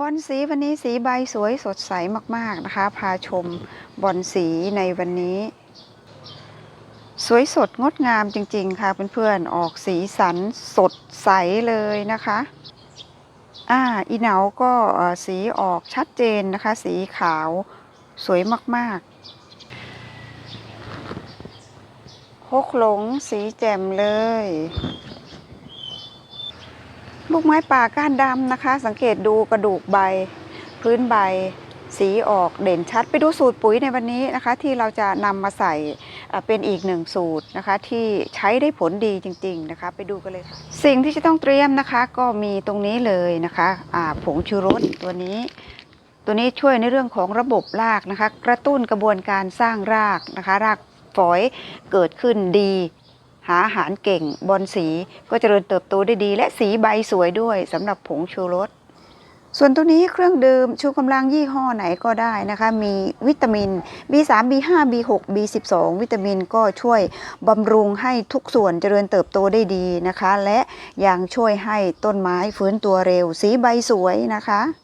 บอนสีวันนี้สีใบสวยสดใสมากๆนะคะ พาชมบอนสีในวันนี้ สวยสดงดงามจริงๆค่ะเพื่อนๆออกสีสันสดใสเลยนะคะอ่าอีเหนาก็สีออกชัดเจนนะคะ สีขาวสวยมากๆฮกหลงสีแจ่มเลย ลูกไม้ป่าก้านดำนะคะ สังเกตดูกระดูกใบ พื้นใบ สีออกเด่นชัด ไปดูสูตรปุ๋ยในวันนี้นะคะ ที่เราจะนำมาใส่เป็นอีกหนึ่งสูตรนะคะ ที่ใช้ได้ผลดีจริง ๆนะคะ ไปดูกันเลยค่ะ สิ่งที่จะต้องเตรียมนะคะ ก็มีตรงนี้เลยนะคะอ่าผงชูรสตัวนี้ตัวนี้ช่วยในเรื่องของระบบรากนะคะ กระตุ้นกระบวนการสร้างรากนะคะ รากฝอยเกิดขึ้นดี หาอาหารเก่งบอลสีก็เจริญเติบโตได้ดี และสีใบสวยด้วยสำหรับผงชูรส ส่วนตัวนี้เครื่องดื่มชูกำลังยี่ห้อไหนก็ได้นะคะ มีวิตามิน B3 B5 B6 B12 วิตามินก็ช่วยบำรุงให้ทุกส่วนเจริญเติบโตได้ดีนะคะ และยังช่วยให้ต้นไม้ฟื้นตัวเร็ว สีใบสวยนะคะ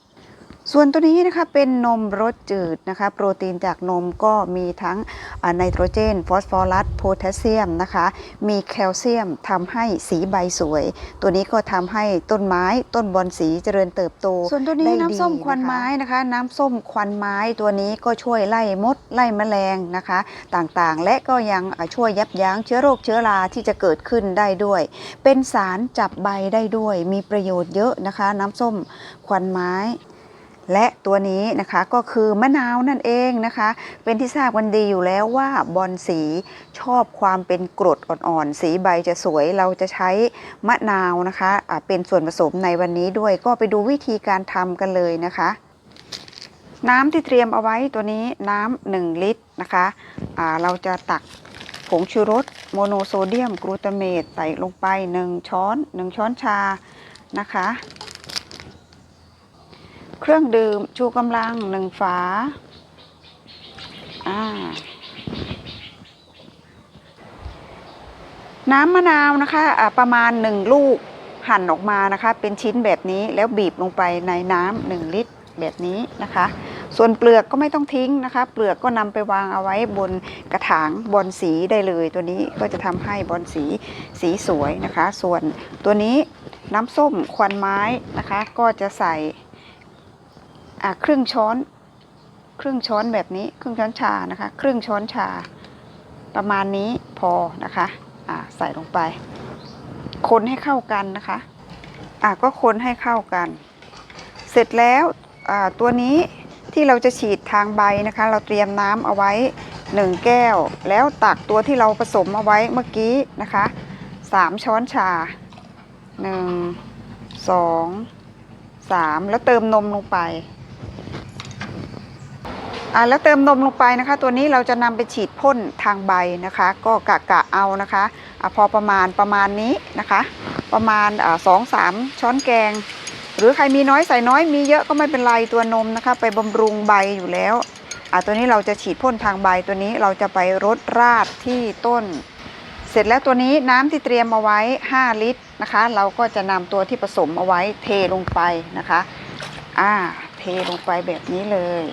ส่วนตัวนี้นะคะเป็นนมรสจืดนะคะ โปรตีนจากนมก็มีทั้งอ่าไนโตรเจน ฟอสฟอรัสโพแทสเซียมนะคะ มีแคลเซียมทำให้สีใบสวย ตัวนี้ก็ทำให้ต้นไม้ต้นบอนสีเจริญเติบโต ส่วนตัวนี้ได้ดีน้ำส้มควันไม้นะคะ น้ำส้มควันไม้ตัวนี้ก็ช่วยไล่มดไล่แมลงนะคะ ต่างๆ และก็ยังอ่าช่วยยับยั้งเชื้อโรคเชื้อราที่จะเกิดขึ้นได้ด้วย เป็นสารจับใบได้ด้วย มีประโยชน์เยอะนะคะ น้ำส้มควันไม้ และตัวนี้นะคะก็คือมะนาวนั่นเองนะคะ เป็นที่ทราบกันดีอยู่แล้วว่าบอนสีชอบความเป็นกรดอ่อนๆ สีใบจะสวยเราจะใช้มะนาวนะคะอ่าเป็นส่วนผสมในวันนี้ด้วยก็ไปดูวิธีการทำกันเลยนะคะ น้ำที่เตรียมเอาไว้ตัวนี้น้ำหนึ่งลิตรนะคะอ่าเราจะตักผงชูรสโมโนโซเดียมกลูตาเมตใส่ลงไป 1 ช้อน 1 ช้อนชานะคะ เครื่องดื่มชูกำลังหนึ่งฝาอ่าน้ำมะนาวนะคะอ่าประมาณหนึ่งลูกหั่นออกมานะคะ เป็นชิ้นแบบนี้แล้วบีบลงไปในน้ำหนึ่งลิตรแบบนี้นะคะ ส่วนเปลือกก็ไม่ต้องทิ้งนะคะ เปลือกก็นำไปวางเอาไว้บนกระถางบอลสีได้เลย ตัวนี้ก็จะทำให้บอลสีสีสวยนะคะ ส่วนตัวนี้น้ำส้มควันไม้นะคะ ก็จะใส่ ครึ่งช้อน ครึ่งช้อนแบบนี้ ครึ่งช้อนชานะคะ ครึ่งช้อนชา ประมาณนี้พอนะคะใส่ลงไป คนให้เข้ากันนะคะอ่าก็คนให้เข้ากัน เสร็จแล้วตัวนี้ที่เราจะฉีดทางใบนะคะ เราเตรียมน้ำเอาไว้ 1 แก้ว แล้วตักตัวที่เราผสมเอาไว้เมื่อกี้นะคะ 3 ช้อนชา 1 2 3 แล้วเติมนมลงไป อ่าแล้วเติมนมลงไปนะคะ ตัวนี้เราจะนำไปฉีดพ่นทางใบนะคะ ก็กะกะเอานะคะอะพอประมาณประมาณนี้นะคะ ประมาณสองสามช้อนแกง หรือใครมีน้อยใส่น้อยมีเยอะก็ไม่เป็นไรตัวนมนะคะ ไปบำรุงใบอยู่แล้วอ่าตัวนี้เราจะฉีดพ่นทางใบตัวนี้เราจะไปรดราดที่ต้น เสร็จแล้วตัวนี้น้ำที่เตรียมเอาไว้ 5 ลิตรนะคะ เราก็จะนำตัวที่ผสมเอาไว้เทลงไปนะคะอ่าเทลงไปแบบนี้เลย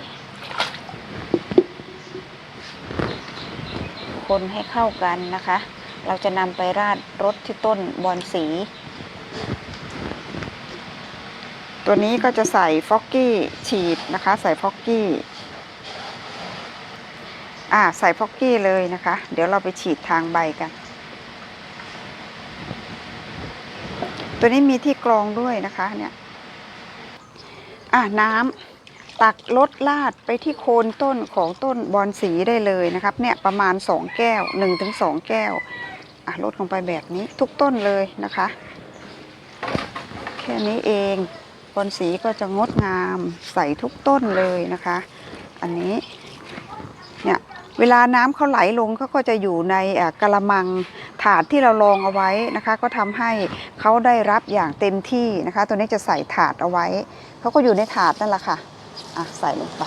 คนให้เข้ากันนะคะ เราจะนำไปราดรดที่ต้นบอนสี ตัวนี้ก็จะใส่ฟอกกี้ฉีดนะคะ ใส่ฟอกกี้อ่าใส่ฟอกกี้เลยนะคะ เดี๋ยวเราไปฉีดทางใบกัน ตัวนี้มีที่กรองด้วยนะคะเนี่ยอ่าน้ำ ตักลดลาดไปที่โคนต้นของต้นบอนสีได้เลยนะครับ เนี่ยประมาณ 2 แก้ว 1-2 แก้วอะลดลงไปแบบนี้ทุกต้นเลยนะคะ แค่นี้เองบอนสีก็จะงดงามใส่ทุกต้นเลยนะคะ อันนี้เนี่ยเวลาน้ำเขาไหลลงเขาก็จะอยู่ในกระมังถาดที่เรารองเอาไว้นะคะ ก็ทำให้เขาได้รับอย่างเต็มที่นะคะ ตัวนี้จะใส่ถาดเอาไว้เขาก็อยู่ในถาดนั่นแหละค่ะ อะใส่ลงไป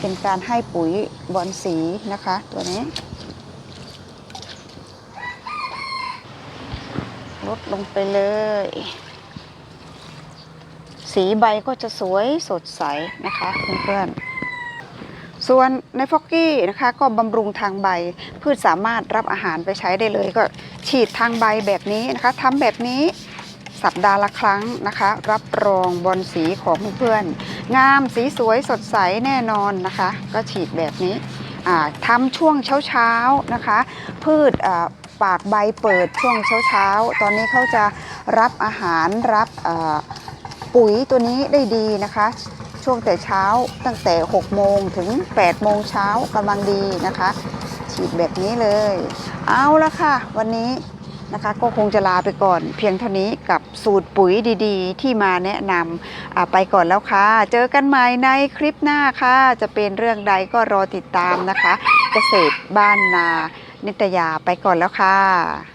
เป็นการให้ปุ๋ยบอนสีนะคะตัวนี้ ลดลงไปเลย สีใบก็จะสวยสดใสนะคะเพื่อนๆส่วนในฟอกกี้นะคะก็บำรุงทางใบ พืชสามารถรับอาหารไปใช้ได้เลยก็ฉีดทางใบแบบนี้นะคะทำแบบนี้ สัปดาห์ละครั้งนะคะ รับรองบอลสีของเพื่อนๆงามสีสวยสดใสแน่นอนนะคะ ก็ฉีดแบบนี้ทำช่วงเช้าๆนะคะ พืชปากใบเปิดช่วงเช้าๆ ตอนนี้เขาจะรับอาหารรับปุ๋ยตัวนี้ได้ดีนะคะ ช่วงแต่เช้าตั้งแต่ 6 โมงถึง 8 โมงเช้ากำลังดีนะคะ ฉีดแบบนี้เลย เอาละค่ะ วันนี้ นะคะก็คงจะลาไปก่อน เพียงเท่านี้กับสูตรปุ๋ยดีๆ ที่มาแนะนำไปก่อนแล้วค่ะ เจอกันใหม่ในคลิปหน้าค่ะ จะเป็นเรื่องใดก็รอติดตามนะคะ เกษตรบ้านนา นิตยาไปก่อนแล้วค่ะ